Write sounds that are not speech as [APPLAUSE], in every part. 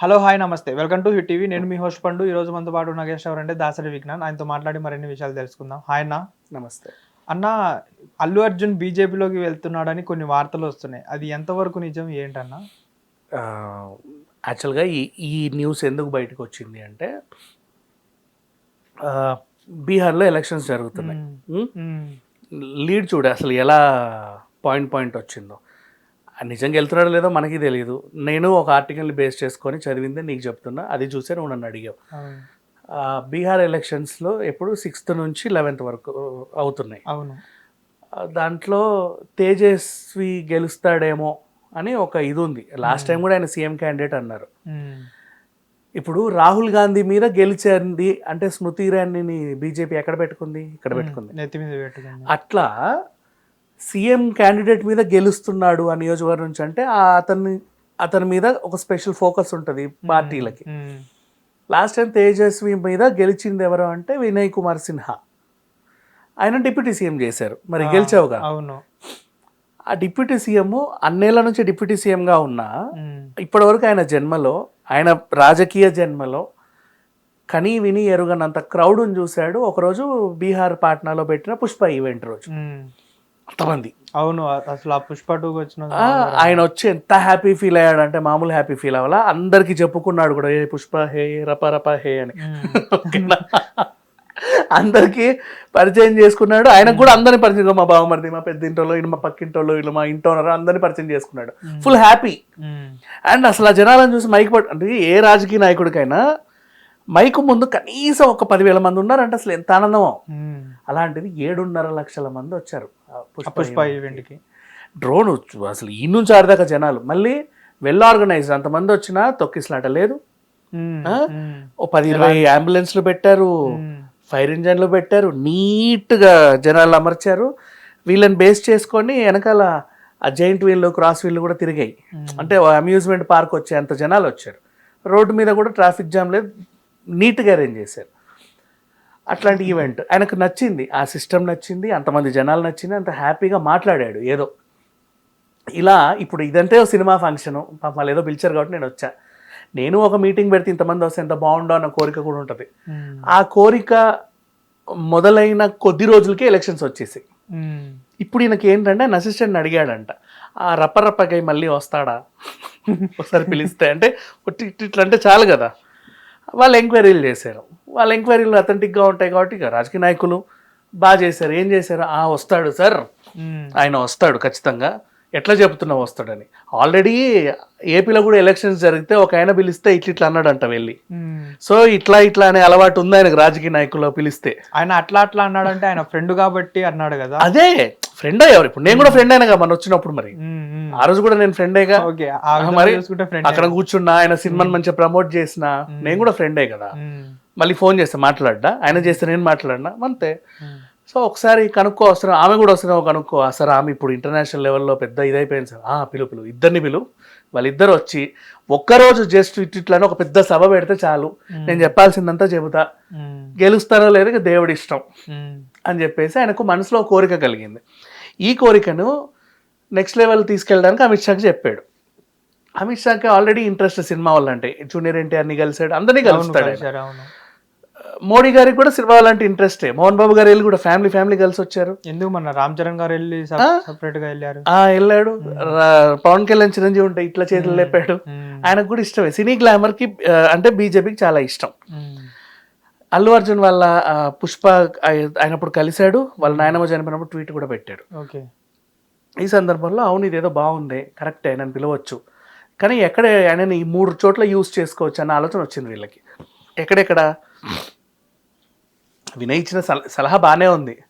Hello hi namaste. Welcome to Hit TV. నేను మీ host పండు. ఈ రోజు మనతో పాటు ఉన్న గెస్ట్ ఎవరంటే దాసరి విజ్ఞాన్ ఆయనతో మాట్లాడి మరిన్ని విషయాలు తెలుసుకుందాం. హాయ్ అన్న. నమస్తే. అన్న అల్లు అర్జున్ బీజేపీలోకి వెళ్తున్నాడని కొన్ని వార్తలు వస్తున్నాయి. అది ఎంతవరకు నిజం? ఏంటన్న? యాక్చువల్గా ఈ ఈ న్యూస్ ఎందుకు బయటకు వచ్చింది అంటే బీహార్లో ఎలక్షన్స్ జరుగుతున్నాయి. లీడ్ చూడు అసలు ఎలా పాయింట్ పాయింట్ వచ్చిందో. నిజంగా వెళ్తున్నాడో లేదో మనకి తెలియదు నేను ఒక ఆర్టికల్ని బేస్ చేసుకొని చదివిందే నీకు చెప్తున్నా అది చూసే నువ్వు నన్ను అడిగావు. బీహార్ ఎలక్షన్స్లో ఎప్పుడు సిక్స్త్ నుంచి లెవెన్త్ వరకు అవుతున్నాయి. అవును. దాంట్లో తేజస్వి గెలుస్తాడేమో అని ఒక ఇది ఉంది. లాస్ట్ టైం కూడా ఆయన సీఎం క్యాండిడేట్ అన్నారు. ఇప్పుడు రాహుల్ గాంధీ మీద గెలిచింది అంటే స్మృతి ఇరానీని బీజేపీ ఎక్కడ పెట్టుకుంది? ఇక్కడ పెట్టుకుంది. నెత్తి మీద పెట్టుకుంది. అట్లా సీఎం క్యాండిడేట్ మీద గెలుస్తున్నాడు ఆ నియోజకవర్గం నుంచి అంటే ఆ అతన్ని అతని మీద ఒక స్పెషల్ ఫోకస్ ఉంటుంది పార్టీలకి. లాస్ట్ టైం తేజస్వి మీద గెలిచింది ఎవరు అంటే వినయ్ కుమార్ సిన్హా. ఆయన డిప్యూటీ సీఎం చేశారు. మరి గెలిచావుగా? అవును. ఆ డిప్యూటీ సీఎం అన్నేళ్ళ నుంచి డిప్యూటీ సీఎంగా ఉన్నా మ్మ్. ఇప్పటివరకు ఆయన జన్మలో ఆయన రాజకీయ జన్మలో కనీ విని ఎరుగనంత క్రౌడ్ని చూశాడు. ఒకరోజు బీహార్ పాట్నాలో పెట్టిన పుష్ప ఈవెంట్ రోజు. అంతమంది. అవును అసలు ఆ పుష్ప టూకి వచ్చిన ఆయన వచ్చి ఎంత హ్యాపీ ఫీల్ అయ్యాడంటే మామూలు హ్యాపీ ఫీల్ అవ్వాలా? అందరికి చెప్పుకున్నాడు కూడా ఏ పుష్ప హే రప రప హే అని. ఓకేనా? అందరికి పరిచయం చేసుకున్నాడు. ఆయనకు కూడా అందరిని పరిచయం మా బావమరిది మా పెద్దింటోళ్ళు ఇల్లు మా పక్కింటోళ్ళు ఇల్లు మా ఇంటోనరు అందరిని పరిచయం చేసుకున్నాడు. Full happy. అండ్ అసలు ఆ జనాలను చూసి మైక్ పట్ అంటే ఏ రాజకీయ నాయకుడికైనా మైకు ముందు కనీసం ఒక పదివేల మంది ఉన్నారంటే అసలు ఎంత ఆనందమో. అలాంటిది ఏడున్నర లక్షల మంది వచ్చారు పుష్ప ఈవెంట్కి. డ్రోన్ వచ్చు. అసలు ఈ నుంచి ఆడదాకా జనాలు మళ్ళీ వెల్ ఆర్గనైజ్డ్ అంతమంది వచ్చినా తొక్కిసలాట లేదు. ఓ పది ఇరవై అంబులెన్స్లు పెట్టారు. ఫైర్ ఇంజన్లు పెట్టారు నీట్గా జనాలు అమర్చారు వీళ్ళని బేస్ చేసుకొని వెనకాల ఆ జైంట్ వీల్ క్రాస్ వీల్ కూడా తిరిగాయి అంటే అమ్యూజ్మెంట్ పార్క్ వచ్చే అంత జనాలు వచ్చారు రోడ్డు మీద కూడా ట్రాఫిక్ జామ్ లేదు నీట్గా అరేంజ్ చేశారు. అట్లాంటి ఈవెంట్ ఆయనకు నచ్చింది. ఆ సిస్టమ్ నచ్చింది. అంతమంది జనాలు నచ్చింది. అంత హ్యాపీగా మాట్లాడాడు ఏదో. ఇలా ఇప్పుడు ఇదంటే ఓ సినిమా ఫంక్షను వాళ్ళు ఏదో పిలిచారు కాబట్టి నేను వచ్చా. నేను ఒక మీటింగ్ పెడితే ఇంతమంది వస్తే ఎంత బాగుండో అన్న కోరిక కూడా ఉంటుంది. ఆ కోరిక మొదలైన కొద్ది రోజులకే ఎలక్షన్స్ వచ్చేసాయి. ఇప్పుడు ఈయనకి ఏంటంటే ఆయన అసిస్టెంట్ని అడిగాడంట. ఆ రప్పరప్పకై మళ్ళీ వస్తాడా? [LAUGHS] ఒకసారి పిలిస్తే. అంటే ఇట్లా అంటే చాలు కదా. వాళ్ళు ఎంక్వైరీలు చేశారు. వాళ్ళ ఎంక్వైరీలు అథెంటిక్గా ఉంటాయి కాబట్టి ఇక రాజకీయ నాయకులు బాగా చేశారు. ఏం చేశారు? ఆ వస్తాడు సార్. ఆయన వస్తాడు ఖచ్చితంగా. ఎట్లా చెప్తున్నావు వస్తాడని. ఆల్రెడీ ఏపీలో కూడా ఎలక్షన్స్ జరిగితే ఒక ఆయన పిలిస్తే ఇట్లా ఇట్లా అన్నాడంట వెళ్ళి. సో ఇట్లా ఇట్లా అనే అలవాటు ఉంది ఆయనకు రాజకీయ నాయకుల్లో పిలిస్తే. ఆయన అట్లా అట్లా అన్నాడంటే ఆయన ఫ్రెండ్ కాబట్టి అన్నాడు కదా. అదే ఫ్రెండ్ ఎవరు ఇప్పుడు నేను కూడా ఫ్రెండ్ అయినా మన వచ్చినప్పుడు మరి. ఆ రోజు కూడా నేను ఫ్రెండేగా మరి ఫ్రెండ్ అక్కడ కూర్చున్నా ఆయన సినిమాని మంచిగా ప్రమోట్ చేసిన నేను కూడా ఫ్రెండే కదా. మళ్ళీ ఫోన్ చేస్తే మాట్లాడ్డా? ఆయన చేస్తే నేను మాట్లాడినా? అంతే. సో ఒకసారి కనుక్కో అవసరం ఆమె కూడా వస్తున్నావు కనుక్కో? సార్ ఆమె ఇప్పుడు ఇంటర్నేషనల్ లెవెల్లో పెద్ద ఇదైపోయింది సార్. ఆ పిలు పిలు ఇద్దరిని పిలు. వాళ్ళిద్దరు వచ్చి ఒక్కరోజు జస్ట్ ఇట్ ఇట్లానే ఒక పెద్ద సభ పెడితే చాలు. నేను చెప్పాల్సిందంతా చెబుతా. గెలుస్తానో లేదో దేవుడి ఇష్టం. అని చెప్పేసి ఆయనకు మనసులో కోరిక కలిగింది. ఈ కోరికను నెక్స్ట్ లెవెల్ తీసుకెళ్ళడానికి అమిత్ షాకి చెప్పాడు. అమిత్ షాకి ఆల్రెడీ ఇంట్రెస్ట్ సినిమా అంటే జూనియర్ ఎన్టీఆర్ని కలిసాడు అందరినీ కలుస్తాడు మోడీ గారికి కూడా సినిమా అంటే ఇంట్రెస్టే మోహన్ బాబు గారు వెళ్ళి కూడా ఫ్యామిలీ ఫ్యామిలీ కలిసి వచ్చారు. ఎందుకు మన రామ్ చరణ్ గారు వెళ్ళి సపరేట్గా వెళ్ళారు? ఆ వెళ్ళాడు. పవన్ కళ్యాణ్ చిరంజీవి ఉంటాయి ఇట్లా చేతులు లేపాడు. ఆయనకు కూడా ఇష్టమే. సినీ గ్లామర్కి అంటే బీజేపీకి చాలా ఇష్టం. అల్లు అర్జున్ వాళ్ళ పుష్ప ఆయ- ఆయనప్పుడు కలిశాడు. వాళ్ళ నాయనమ్మ చనిపోయినప్పుడు ట్వీట్ కూడా పెట్టాడు. ఓకే. ఈ సందర్భంలో అవును ఇదేదో బాగుంది. కరెక్టే ఆయనను పిలవచ్చు. కానీ ఎక్కడ ఆయనని ఈ మూడు చోట్ల యూజ్ చేసుకోవచ్చు అన్న ఆలోచన వచ్చింది వీళ్ళకి. ఎక్కడెక్కడ? వినయ్ ఇచ్చిన సల- సలహా బాగానే ఉంది.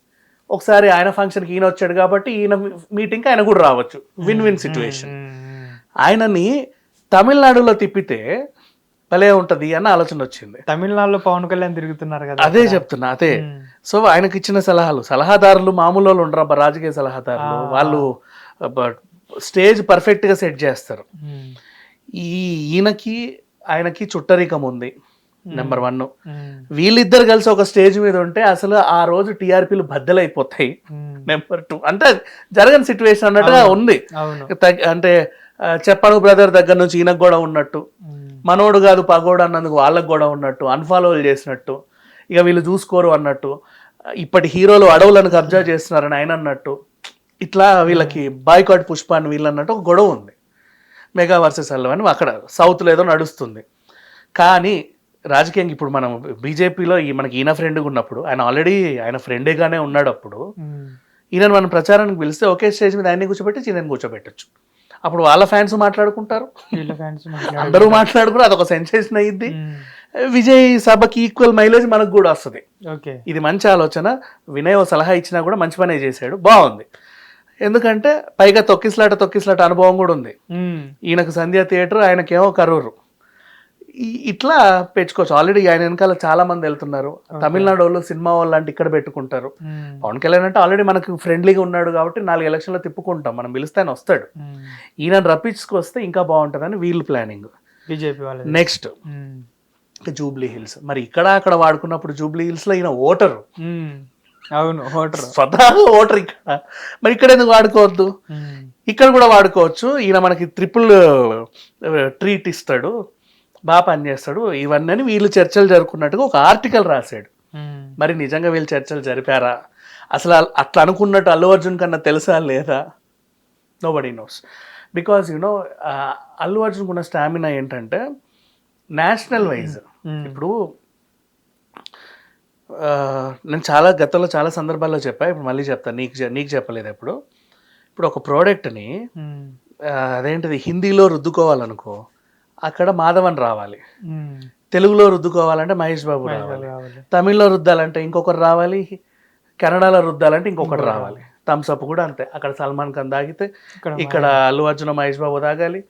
ఒకసారి ఆయన ఫంక్షన్కి ఈయన వచ్చాడు కాబట్టి ఈయన మీటింగ్కి ఆయన కూడా రావచ్చు. Win win situation. ఆయనని తమిళనాడులో తిప్పితే భలే ఉంటది అన్న ఆలోచన వచ్చింది. తమిళనాడులో పవన్ కళ్యాణ్ తిరుగుతున్నారు కదా అదే చెప్తున్నా అదే. సో ఆయనకి ఇచ్చిన సలహాలు సలహాదారులు మామూలు వాళ్ళు ఉండరు రాజకీయ సలహాదారులు. వాళ్ళు స్టేజ్ పర్ఫెక్ట్గా సెట్ చేస్తారు. ఈ ఈయనకి ఆయనకి చుట్టరికం ఉంది. Number one hmm. వీళ్ళిద్దరు కలిసి ఒక స్టేజ్ మీద ఉంటే అసలు ఆ రోజు టీఆర్పీలు బద్దలైపోతాయి. నెంబర్ టూ అంటే జరగని సిచ్యువేషన్ అన్నట్టుగా ఉంది. అంటే చెప్పను బ్రదర్ దగ్గర నుంచి ఈయనకు కూడా ఉన్నట్టు. మనోడు కాదు పగోడు అన్నందుకు వాళ్ళకు కూడా ఉన్నట్టు. అన్ఫాలోలు చేసినట్టు. ఇక వీళ్ళు చూసుకోరు అన్నట్టు. ఇప్పటి హీరోలు అడవులను కబ్జా చేస్తున్నారని ఆయన అన్నట్టు. ఇట్లా వీళ్ళకి బాయ్కాట్ పుష్పాన్ని వీళ్ళు అన్నట్టు ఒక గొడవ ఉంది. మెగా వర్సెస్ అల్లం అని అక్కడ సౌత్లో ఏదో నడుస్తుంది. కానీ రాజకీయంగా ఇప్పుడు మనం బీజేపీలో ఈ మనకి ఈయన ఫ్రెండ్గా ఉన్నప్పుడు ఆయన ఆల్రెడీ ఆయన ఫ్రెండేగానే ఉన్నాడు అప్పుడు. ఉమ్, ఈయన మనం ప్రచారానికి పిలిస్తే ఒకే స్టేజ్ మీద ఆయన్ని కూర్చోబెట్టి ఈయన కూర్చోబెట్టచ్చు. అప్పుడు వాళ్ళ ఫ్యాన్స్ మాట్లాడుకుంటారు. అందరూ మాట్లాడుకుని అదొక సెన్సేషన్ అయ్యిద్ది. విజయ్ సభకి ఈక్వల్ మైలేజ్ మనకు కూడా వస్తుంది. ఓకే. ఇది మంచి ఆలోచన. వినయ్ ఓ సలహా ఇచ్చినా కూడా మంచి పనే చేశాడు. బాగుంది. ఎందుకంటే పైగా తొక్కిసలాట తొక్కిసలాట అనుభవం కూడా ఉంది. ఉమ్, ఈయనకు సంధ్య థియేటర్ ఆయనకేమో కరూరు. ఇట్లా పెంచుకోవచ్చు. ఆల్రెడీ ఆయన వెనకాల చాలా మంది వెళ్తున్నారు. తమిళనాడు వాళ్ళు సినిమా వాళ్ళు లాంటి ఇక్కడ పెట్టుకుంటారు. పవన్ కళ్యాణ్ అంటే ఆల్రెడీ మనకు ఫ్రెండ్లీగా ఉన్నాడు కాబట్టి నాలుగు ఎలక్షన్లో తిప్పుకుంటాం. మనం పిలిస్తే ఆయన వస్తాడు. ఈయన రప్పించుకొస్తే ఇంకా బాగుంటుందని వీళ్ళు ప్లానింగ్ బీజేపీ వాళ్ళది. నెక్స్ట్ జూబ్లీ హిల్స్. మరి ఇక్కడ అక్కడ వాడుకున్నప్పుడు జూబ్లీ హిల్స్లో ఈయన ఓటరు. అవును ఓటర్. స్వతహాగా ఓటర్ ఇక్కడ. మరి ఇక్కడ ఎందుకు వాడుకోవద్దు? ఇక్కడ కూడా వాడుకోవచ్చు. ఈయన మనకి ట్రిపుల్ ట్రీట్ ఇస్తాడు. బాగా పనిచేస్తాడు ఇవన్నీ అని వీళ్ళు చర్చలు జరుపుకున్నట్టుగా ఒక ఆర్టికల్ రాశాడు. మరి నిజంగా వీళ్ళు చర్చలు జరిపారా? అసలు అట్లా అనుకున్నట్టు అల్లు అర్జున్ కన్నా తెలుసా లేదా? Nobody knows because you know Allu Arjun ఉన్న స్టామినా ఏంటంటే నేషనల్ వైజ్. ఇప్పుడు నేను చాలా గతంలో చాలా సందర్భాల్లో చెప్పా ఇప్పుడు మళ్ళీ చెప్తాను నీకు నీకు చెప్పలేదు ఎప్పుడు. ఇప్పుడు ఒక ప్రోడక్ట్ని అదేంటిది హిందీలో రుద్దుకోవాలనుకో అక్కడ మాధవన్ రావాలి. తెలుగులో రుద్దుకోవాలంటే మహేష్ బాబు రావాలి. తమిళ్ళో రుద్దాలంటే ఇంకొకరు రావాలి. కన్నడలో రుద్దాలంటే ఇంకొకటి రావాలి. థమ్స్ అప్ కూడా అంతే. అక్కడ సల్మాన్ ఖాన్ తాగితే ఇక్కడ అల్లు అర్జున్ మహేష్ బాబు తాగాలి.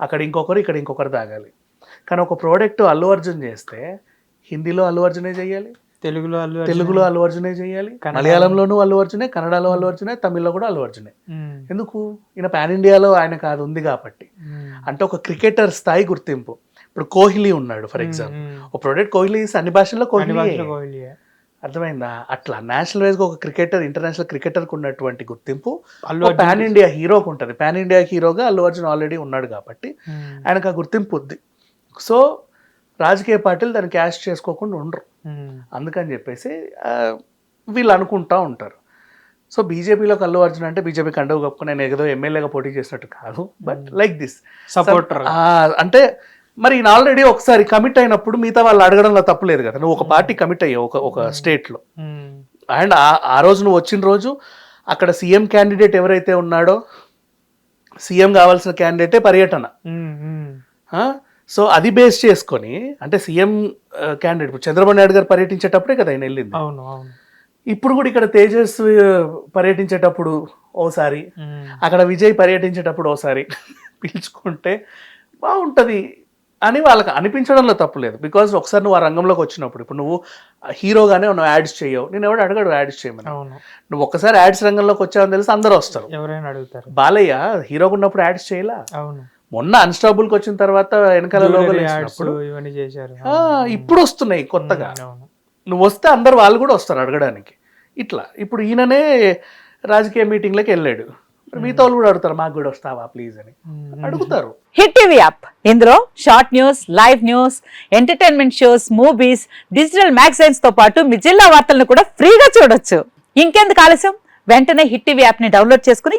అక్కడ ఇంకొకరు ఇక్కడ ఇంకొకరు తాగాలి. కానీ ఒక ప్రోడక్ట్ అల్లు అర్జున్ చేస్తే హిందీలో అల్లు అర్జునే చేయాలి. తెలుగులో అల్లు. తెలుగులో అల్లు అర్జునే చేయాలి. మలయాళంలోనూ అల్లు అర్జునే కన్నడలో అల్లు అర్జునే తమిళ్ళో కూడా అల్లు అర్జునే. ఎందుకు? ఈయన పాన్ ఇండియాలో ఆయన కాదు ఉంది కాబట్టి. అంటే ఒక క్రికెటర్ స్థాయి గుర్తింపు. ఇప్పుడు కోహ్లీ ఉన్నాడు ఫర్ ఎగ్జాంపుల్. ఒక ప్రోడక్ట్ కోహ్లీ అన్ని భాషల్లో కోహ్లీ. అర్థమైందా? అట్లా నేషనల్ వైజ్ ఒక క్రికెటర్ ఇంటర్నేషనల్ క్రికెటర్కు ఉన్నటువంటి గుర్తింపు. అల్లు పాన్ ఇండియా హీరోకి ఉంటుంది. పాన్ ఇండియా హీరోగా అల్లు అర్జున్ ఆల్రెడీ ఉన్నాడు కాబట్టి ఆయనకు ఆ గుర్తింపు ఉంది. సో రాజకీయ పార్టీలు దాన్ని క్యాష్ చేసుకోకుండా ఉండరు. అందుకని చెప్పేసి వీళ్ళు అనుకుంటా ఉంటారు. సో బీజేపీలోకి అల్లు అర్జున్ అంటే బీజేపీ కండవు కప్పుకొని నేను ఏదో ఎమ్మెల్యేగా పోటీ చేసినట్టు కాదు. బట్ లైక్ దిస్ సపోర్టర్ అంటే మరి ఈయన ఆల్రెడీ ఒకసారి కమిట్ అయినప్పుడు మిగతా వాళ్ళు అడగడంలో తప్పులేదు కదా. నువ్వు ఒక పార్టీ కమిట్ అయ్యావు ఒక ఒక స్టేట్లో ఉమ్, అండ్ ఆ- రోజు నువ్వు వచ్చిన రోజు అక్కడ సీఎం క్యాండిడేట్ ఎవరైతే ఉన్నాడో సీఎం కావాల్సిన క్యాండిడేటే పర్యటన? సో అది బేస్ చేసుకొని అంటే సీఎం క్యాండిడేట్ ఇప్పుడు చంద్రబాబు నాయుడు గారు పర్యటించేటప్పుడే కదా ఆయన వెళ్ళింది. అవును అవును. ఇప్పుడు కూడా ఇక్కడ తేజస్ ఆ, పర్యటించేటప్పుడు ఓసారి అక్కడ విజయ్ పర్యటించేటప్పుడు ఓసారి [LAUGHS] పిలుచుకుంటే బాగుంటుంది అని వాళ్ళకి అనిపించడంలో తప్పు లేదు. బికాజ్ ఒకసారి నువ్వు ఆ రంగంలోకి వచ్చినప్పుడు ఇప్పుడు నువ్వు హీరోగానే నువ్వు యాడ్స్ చేయవు. నేను ఎవడు అడగడు యాడ్స్ చేయమని. అవును. నువ్వు ఒక్కసారి యాడ్స్ రంగంలోకి వచ్చావని తెలిసి అందరూ వస్తారు. ఎవరైనా అడుగుతారు. బాలయ్య హీరోగా ఉన్నప్పుడు యాడ్స్ చేయలా? అవును. మొన్న అన్స్టాబుల్కి వచ్చిన తర్వాత వెనకాల ఇవన్నీ చేశారు. ఆ, ఇప్పుడు వస్తున్నాయి కొత్తగా. నువ్వు వస్తే అందరు వాళ్ళు కూడా వస్తారు అడగడానికి. ఇట్లా. ఇప్పుడు ఈయననే రాజకీయ మీటింగ్లోకి వెళ్ళాడు. మిగతా వాళ్ళు కూడా అడుగుతారు మాకు కూడా వస్తావా ప్లీజ్ అని. అడుగుతారు. హిట్ టీవీ యాప్ ఇందులో short news live news entertainment shows movies digital మ్యాగజైన్స్తో పాటు మీ జిల్లా వార్తలను కూడా ఫ్రీగా చూడొచ్చు. ఇంకెందుకు ఆలస్యం? వెంటనే హిట్ టీవీ యాప్ని డౌన్లోడ్ చేసుకుని